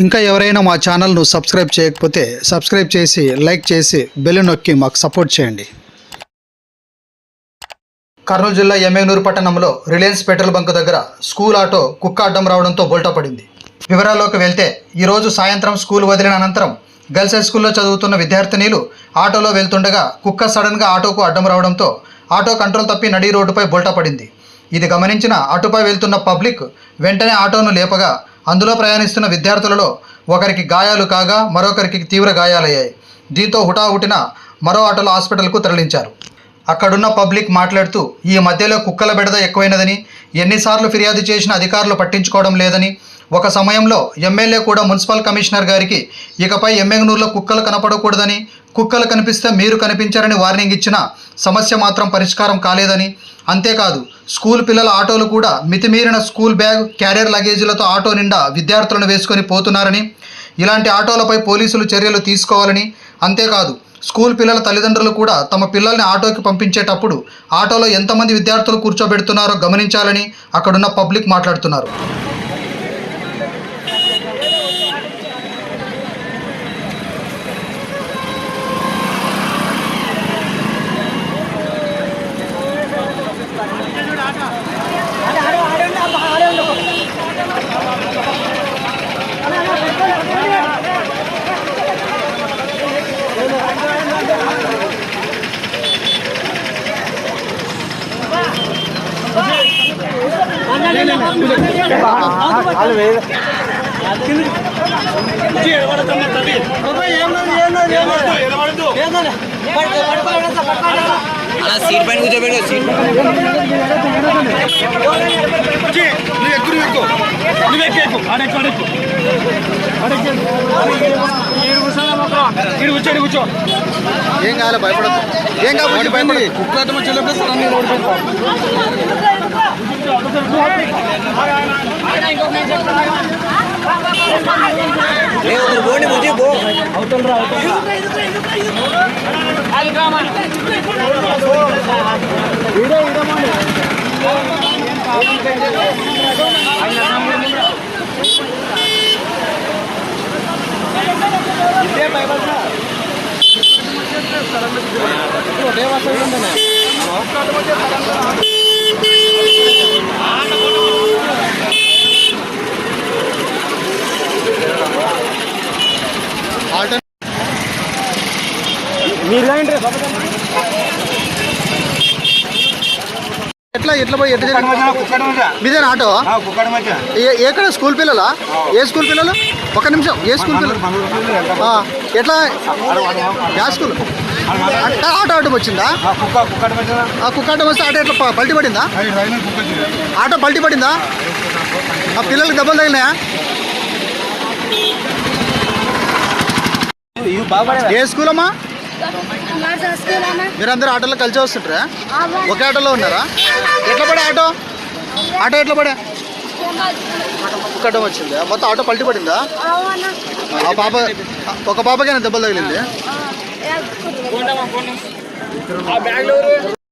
ఇంకా ఎవరైనా మా ఛానల్ను సబ్స్క్రైబ్ చేయకపోతే సబ్స్క్రైబ్ చేసి లైక్ చేసి బెల్ నొక్కి మాకు సపోర్ట్ చేయండి. కర్నూలు జిల్లా ఎమ్మెనూరు పట్టణంలో రిలయన్స్ పెట్రోల్ బంక్ దగ్గర స్కూల్ ఆటో కుక్క అడ్డం రావడంతో బోల్టా పడింది వివరాల్లోకి వెళ్తే ఈరోజు సాయంత్రం స్కూల్ వదిలిన అనంతరం గర్ల్స్ హై స్కూల్లో చదువుతున్న విద్యార్థినీలు ఆటోలో వెళ్తుండగా కుక్క సడన్గా ఆటోకు అడ్డం రావడంతో ఆటో కంట్రోల్ తప్పి నడి రోడ్డుపై బోల్టా పడింది ఇది గమనించిన అటుపై వెళ్తున్న పబ్లిక్ వెంటనే ఆటోను లేపగా అందులో ప్రయాణిస్తున్న విద్యార్థులలో ఒకరికి గాయాలు కాగా మరొకరికి తీవ్ర గాయాలయ్యాయి. దీంతో హుటాహుటిన మరో ఆటోలో హాస్పిటల్కు తరలించారు. అక్కడున్న పబ్లిక్ మాట్లాడుతూ ఈ మధ్యలో కుక్కల బెడద ఎక్కువైనదని ఎన్నిసార్లు ఫిర్యాదు చేసిన అధికారులు పట్టించుకోవడం లేదని ఒక సమయంలో ఎమ్మెల్యే కూడా మున్సిపల్ కమిషనర్ గారికి ఇకపై ఎమ్మెగనూరులో కుక్కలు కనపడకూడదని కుక్కలు కనిపిస్తే మీరు కనిపించారని వార్నింగ్ ఇచ్చిన సమస్య మాత్రం పరిష్కారం కాలేదని అంతేకాదు స్కూల్ పిల్లల ఆటోలు కూడా మితిమీరిన స్కూల్ బ్యాగ్ క్యారియర్ లగేజీలతో ఆటో నిండా విద్యార్థులను వేసుకొని పోతున్నారని ఇలాంటి ఆటోలపై పోలీసులు చర్యలు తీసుకోవాలని అంతేకాదు స్కూల్ పిల్లల తల్లిదండ్రులు కూడా తమ పిల్లల్ని ఆటోకి పంపించేటప్పుడు ఆటోలో ఎంతమంది విద్యార్థులు కూర్చోబెడుతున్నారో గమనించాలని అక్కడున్న పబ్లిక్ మాట్లాడుతున్నారు. సీట్ పైన కూర్చోబెట్టు సీట్. నువ్వు ఎక్కువ ఎక్కువ నువ్వు ఎక్కువ ఎక్కువ ఆడెక్కు ఆడెక్కు ఇడు కూర్చో ఏం కావాలి భయపడదు ఏం కాబట్టి భయపడి కుక్క అర్థం చెల్లెప్పుడు సార్ అన్ని రోడ్డు ఏ ఒకరు పోండి ముందు పో ఆటో ఎట్లా ఎట్లా పోయి ఎట్లా? మీదేనా ఆటో? ఎక్కడ స్కూల్ పిల్లలా? ఏ స్కూల్ పిల్లలు? ఒక నిమిషం ఏ స్కూల్ పిల్లలు? ఎట్లా? Yeah school. ఆటో ఆటో వచ్చిందా? ఆ కుక్క ఆటో వస్తే ఆటో ఎట్లా పల్టీ పడిందా? ఆటో పల్టీ పడిందా? ఆ పిల్లలకి దెబ్బలు తగిలినాయా? ఏ స్కూల్ అమ్మా మీరందరూ ఆటోలో కలిసి వస్తుంటారా? ఒకే ఆటోలో ఉన్నారా? ఎట్లా పడే ఆటో? ఆటో ఎట్లా పడే? ఆటో వచ్చిందా. మొత్తం ఆటో పల్టీ పడిందా? ఆ పాప ఒక పాపకైనా దెబ్బలు తగిలింది?